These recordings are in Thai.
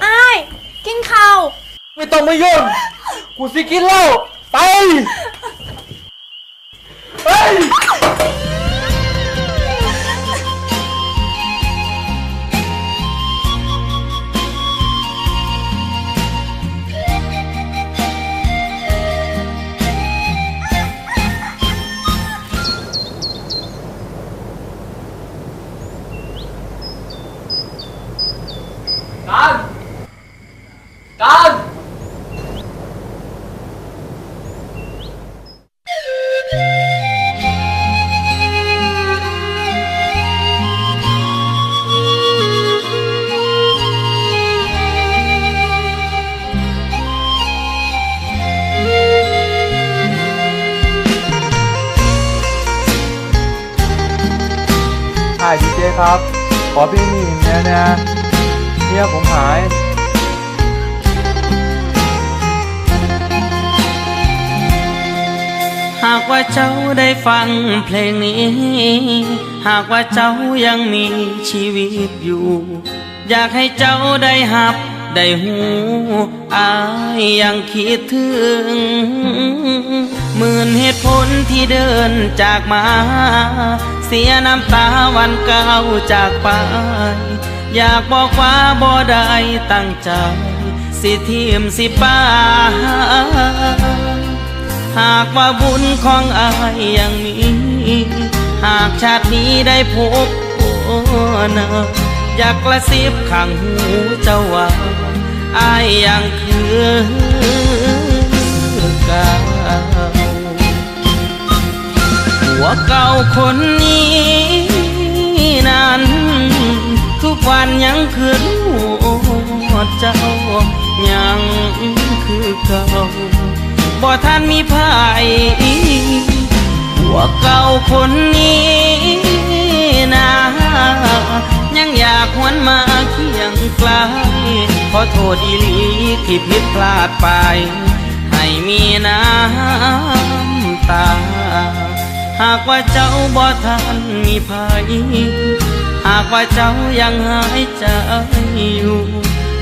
ไอ้ายกินข้าว ไม่ต้องมายุ่งกูสิกินเหล้าไปายดีเจครับ ขอเพลงนี้แน่แน่เนี่ยผมหายหากว่าเจ้าได้ฟังเพลงนี้ หากว่าเจ้ายังมีชีวิตอยู่ อยากให้เจ้าได้หับได้หูอายยังคิดถึงหมื่นเหตุผลที่เดินจากมา สียน้ำตาวันเก่าจากไป อยากบอกว่าบ่ได้ตั้งใจ สิทีมสิป้า หากว่าบุญของอายยังมี หากชาตินี้ได้พบโอ้นาอยากกระซิบข้างหูเจ้าว่าอายยังคือก่า วเก่าคนนี้นั้น ทุกวันยังคือรู้เจ้า ยังคือเก่าบ่ท่านมีภายหัวเก่าคนนี้นะยังอยากหวนมาเคียงไกลขอโทษอีลีที่ผิดพลาดไป ให้มีน้ำตา หากว่าเจ้าบ่ทันมีภัยหากว่าเจ้ายังหายใจอยู่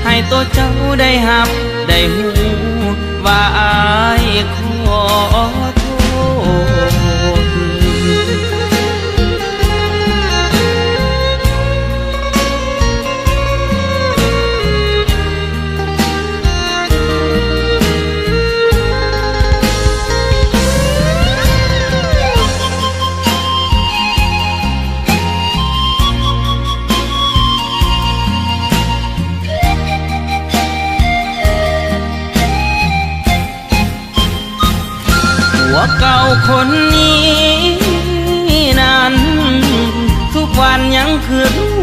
ให้ตัวเจ้าได้หับได้หูว่าอายข หัวเก่าคนนี้นั้น ทุกวันยังคือรู้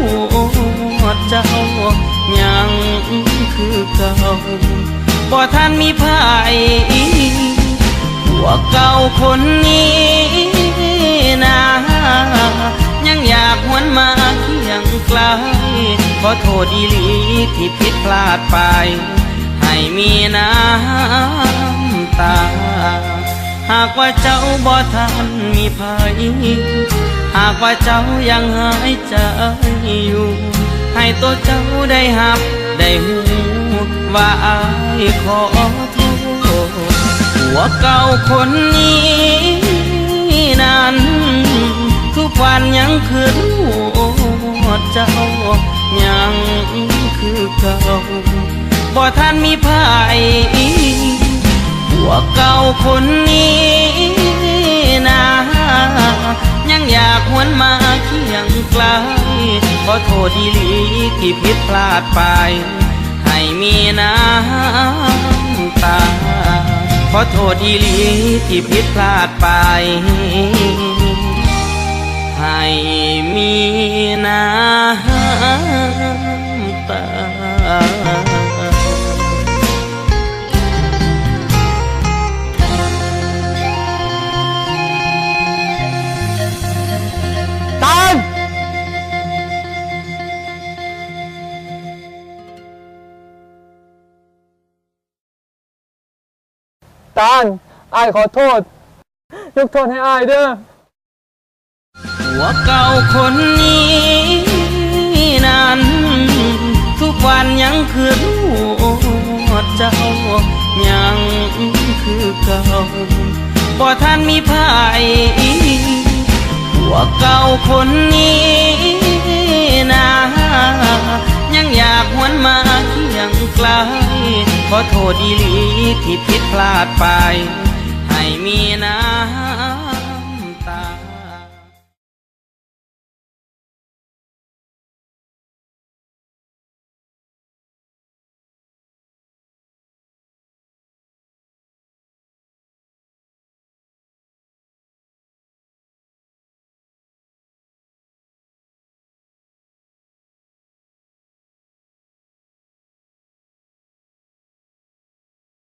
เจ้า ยังคือเก่าบ่ท่านมีภายหัวเก่าคนนี้นะยังอยากหวนมาเคียงไกลขอโทษอีลีที่ผิดพลาดไป ให้มีน้ำตา หากว่าเจ้าบ่ทันมีภัยหากว่าเจ้ายังหายใจอยู่ ให้ตัวเจ้าได้หับได้หูว่าอายขอโทษหัวเก่าคนนี้นั้นทุกวันยังคือรู้เจ้ายังคือเก่าบ่ท่านมีภัย เก่าคนนี้นะยังอยากหวนมาเคียงไกลขอโทษดีหลีที่ผิดพลาดไป ให้มีน้ำตา ขอโทษดีหลีที่ผิดพลาดไป ให้มีน้ำตา ตานอายขอโทษ ยกโทษให้อายเด้อหัวเก่าคนนี้นั้น ทุกวันยังคือรู้เจ้า ยังคือเก่าบ่ท่านมีภายหัวเก่าคนนี้นะยังอยากหวนมาเคียงไกล ขอโทษอีหลีที่ผิดพลาดไป ให้มีน้ำ